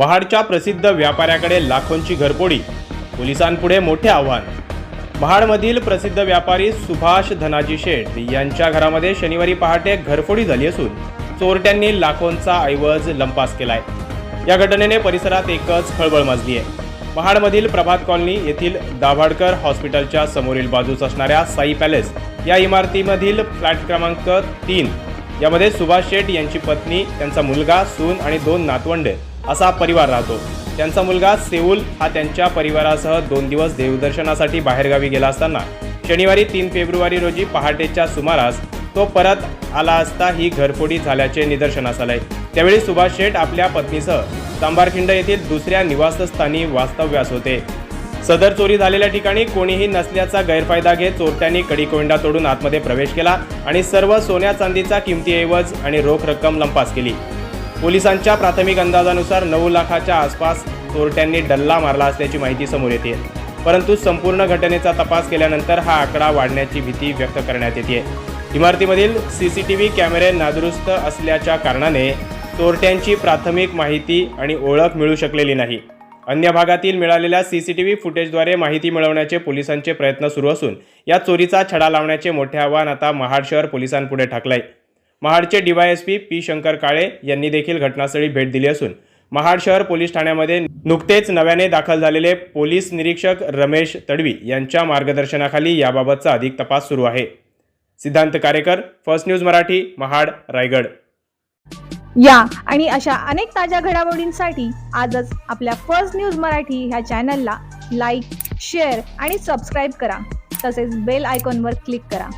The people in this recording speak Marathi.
महाडच्या प्रसिद्ध व्यापाऱ्याकडे लाखोंची घरपोडी. पोलिसांपुढे मोठे आव्हान. महाडमधील प्रसिद्ध व्यापारी सुभाष धनाजी शेठ यांच्या घरामध्ये शनिवारी पहाटे घरफोडी झाली असून चोरट्यांनी लाखोंचा ऐवज लंपास केलाय. या घटनेने परिसरात एकच खळबळ माजली आहे. महाडमधील प्रभात कॉलनी येथील दाभाडकर हॉस्पिटलच्या समोरील बाजूस असणाऱ्या साई पॅलेस या इमारतीमधील फ्लॅट क्रमांक तीन. यामध्ये सुभाष शेठ यांची पत्नी त्यांचा मुलगा सून आणि दोन नातवंडे. असा परिवार राहतो. त्यांचा मुलगा सेऊल हा त्यांच्या परिवारासह दोन दिवस देवदर्शनासाठी बाहेरगावी गेला असताना शनिवारी तीन फेब्रुवारी रोजी पहाटेच्या सुमारास तो परत आला असता ही घरफोडी झाल्याचे निदर्शनास आले त्यावेळी सुभाष शेठ आपल्या पत्नीसह सांबारखिंड येथील दुसऱ्या निवासस्थानी वास्तव्यास होते. सदर चोरी झालेल्या ठिकाणी कोणीही नसल्याचा गैरफायदा घेत चोरट्यांनी कडीकोंडा तोडून आतमध्ये प्रवेश केला आणि सर्व सोन्या चांदीचा किमती ऐवज आणि रोख रक्कम लंपास केली. पोलिसांच्या प्राथमिक अंदाजानुसार नऊ लाखाच्या आसपास चोरट्यांनी डल्ला मारला असल्याची माहिती समोर येते. परंतु संपूर्ण घटनेचा तपास केल्यानंतर हा आकडा वाढण्याची भीती व्यक्त करण्यात येते. इमारतीमधील सी सी टी व्ही कॅमेरे नादुरुस्त असल्याच्या कारणाने चोरट्यांची प्राथमिक माहिती आणि ओळख मिळू शकलेली नाही. अन्य भागातील मिळालेल्या सी सी टी व्ही फुटेजद्वारे माहिती मिळवण्याचे पोलिसांचे प्रयत्न सुरू असून या चोरीचा छडा लावण्याचे मोठे आव्हान आता महाड शहर पोलिसांपुढे ठाकलंय. महाडचे डीवायएसपी पी शंकर काळे यांनी देखील घटनास्थळी भेट दिली असून महाड शहर पोलीस ठाण्यामध्ये नुकतेच नव्याने दाखल झालेले पोलीस निरीक्षक रमेश तडवी यांच्या मार्गदर्शनाखाली याबाबतचा अधिक तपास सुरू आहे. Siddhant Karekar first news Marathi Mahad Raigad. या आणि अशा अनेक ताज्या घडामोडींसाठी आजच आपल्या फर्स्ट न्यूज मराठी ह्या चॅनलला लाईक शेअर आणि सबस्क्राईब करा. तसेच बेल आयकॉनवर क्लिक करा.